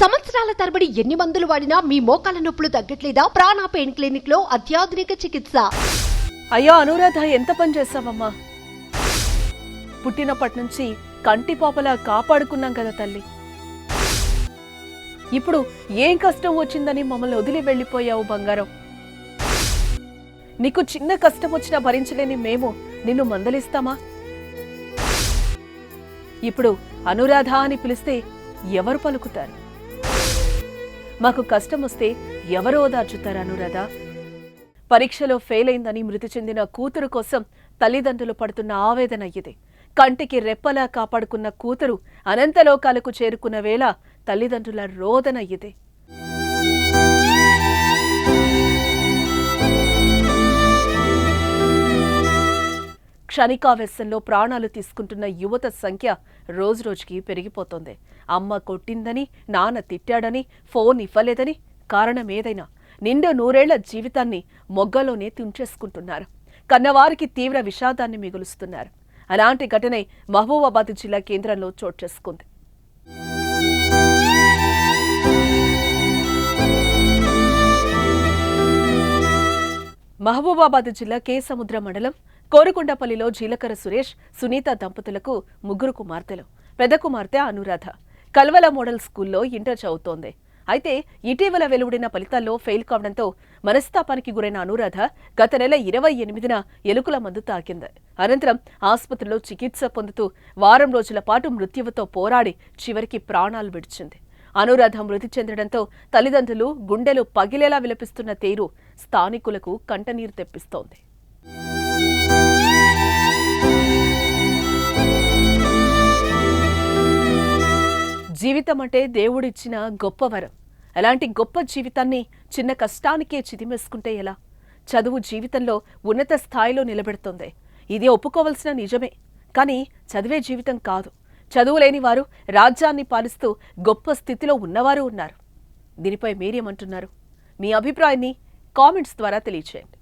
సంవత్సరాల తరబడి ఎన్ని మందులు వాడినా మీ మోకాల నొప్పులు తగ్గట్లేదా? ప్రాణ పెయిన్ క్లినిక్లో అత్యాధునిక చికిత్స. అయ్యో అనురాధ ఎంత పని చేస్తావమ్మా పుట్టినప్పటి నుంచి కంటి పాపలా కాపాడుకున్నాం కదా తల్లి. ఇప్పుడు ఏం కష్టం వచ్చిందని మమ్మల్ని వదిలి వెళ్ళిపోయావు బంగారం. నీకు చిన్న కష్టం వచ్చినా భరించలేని మేము నిన్ను మందలిస్తామా? ఇప్పుడు అనురాధ అని పిలిస్తే ఎవరు పలుకుతారు? మాకు కష్టం వస్తే ఎవరు ఓదార్చుతారు అనురాధ. పరీక్షలో ఫెయిల్ అయిందని మృతి చెందిన కూతురు కోసం తల్లిదండ్రులు పడుతున్న ఆవేదన ఇది. కంటికి రెప్పలా కాపాడుకున్న కూతురు అనంతలోకాలకు చేరుకున్న వేళ తల్లిదండ్రుల రోదన ఇదే. క్షణికావేశంలో ప్రాణాలు తీసుకుంటున్న యువత సంఖ్య రోజురోజుకి పెరిగిపోతోంది. అమ్మ కొట్టిందని నాన్న తిట్టాడని ఫోన్ ఇవ్వలేదని కారణం ఏదైనా నిండు నూరేళ్ళ జీవితాన్ని మొగ్గలోనే తుంచేసుకుంటున్నారు. కన్నవారికి తీవ్ర విషాదాన్ని మిగులుస్తున్నారు. అలాంటి ఘటనే మహబూబాబాద్ జిల్లా కేంద్రంలో చోటు చేసుకుంది. మహబూబాబాద్ జిల్లా కే సముద్ర మండలం కోరుకొండపల్లిలో జీలకర్ర సురేష్ సునీత దంపతులకు ముగ్గురు కుమార్తెలు. పెద్ద కుమార్తె అనురాధ. కల్వల మోడల్ స్కూల్లో ఇంటర్ చదువుతోంది. అయితే ఇటీవల వెలువడిన ఫలితాల్లో ఫెయిల్ కావడంతో మనస్తాపానికి గురైన అనురాధ గత నెల ఇరవై ఎనిమిదిన ఎలుకల మందు తాకింది. అనంతరం ఆసుపత్రిలో చికిత్స పొందుతూ వారం రోజుల పాటు మృత్యువుతో పోరాడి చివరికి ప్రాణాలు విడిచింది. అనురాధ మృతి చెందడంతో తల్లిదండ్రులు గుండెలు పగిలేలా విలపిస్తున్న తీరు స్థానికులకు కంటనీరు తెప్పిస్తోంది. జీవితం అంటే దేవుడిచ్చిన గొప్ప వరం. అలాంటి గొప్ప జీవితాన్ని చిన్న కష్టానికే చిదిమేసుకుంటే ఎలా? చదువు జీవితంలో ఉన్నత స్థాయిలో నిలబెడుతుంది. ఇది ఒప్పుకోవలసిన నిజమే. కానీ చదివే జీవితం కాదు. చదువు లేని వారు రాజ్యాన్ని పాలిస్తూ గొప్ప స్థితిలో ఉన్నవారు ఉన్నారు. దీనిపై మీరేమంటున్నారు? మీ అభిప్రాయాన్ని కామెంట్స్ ద్వారా తెలియచేయండి.